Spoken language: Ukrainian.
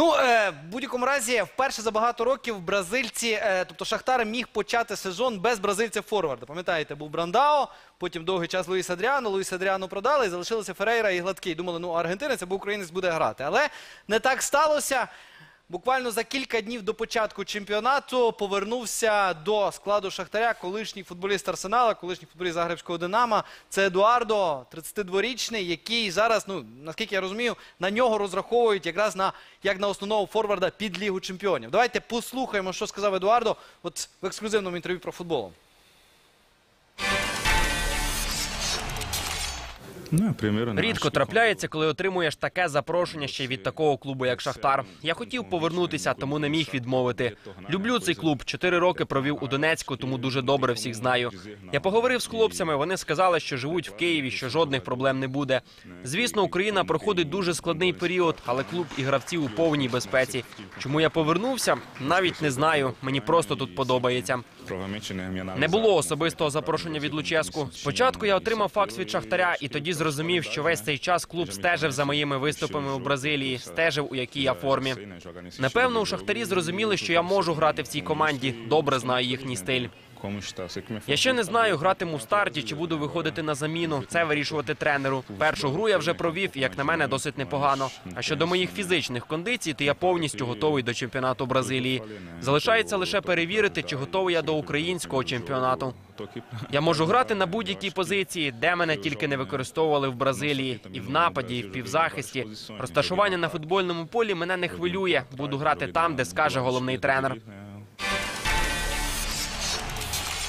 Ну, е, в будь-якому разі, вперше за багато років бразильці, е, тобто Шахтар міг почати сезон без бразильця форварда. Пам'ятаєте, був Брандао, потім довгий час Луїс Адріано, Луїс Адріано продали, і залишилися Ферейра і Гладкий. Думали, ну аргентинець або українець буде грати. Але не так сталося. Буквально за кілька днів до початку чемпіонату повернувся до складу Шахтаря колишній футболіст Арсенала, колишній футболіст Загребського Динама. Це Едуардо, 32-річний, який зараз, ну наскільки я розумію, на нього розраховують якраз на як на основного форварда під Лігу Чемпіонів. Давайте послухаємо, що сказав Едуардо от в ексклюзивному інтерв'ю про футболом. Рідко трапляється, коли отримуєш таке запрошення ще від такого клубу, як Шахтар. Я хотів повернутися, тому не міг відмовити. Люблю цей клуб. Чотири роки провів у Донецьку, тому дуже добре всіх знаю. Я поговорив з хлопцями. Вони сказали, що живуть в Києві, що жодних проблем не буде. Звісно, Україна проходить дуже складний період, але клуб і гравці у повній безпеці. Чому я повернувся? Навіть не знаю. Мені просто тут подобається. Не було особистого запрошення від Луческу. Спочатку я отримав факс від Шахтаря, і тоді зрозумів, що весь цей час клуб стежив за моїми виступами у Бразилії, стежив у якій я формі. Напевно, у Шахтарі зрозуміли, що я можу грати в цій команді. Добре знаю їхній стиль. Я ще не знаю, гратиму в старті чи буду виходити на заміну. Це вирішувати тренеру. Першу гру я вже провів, і, як на мене, досить непогано. А щодо моїх фізичних кондицій, то я повністю готовий до чемпіонату Бразилії. Залишається лише перевірити, чи готовий я до українського чемпіонату. Я можу грати на будь-якій позиції, де мене тільки не використовували в Бразилії, і в нападі, і в півзахисті. Розташування на футбольному полі мене не хвилює. Буду грати там, де скаже головний тренер.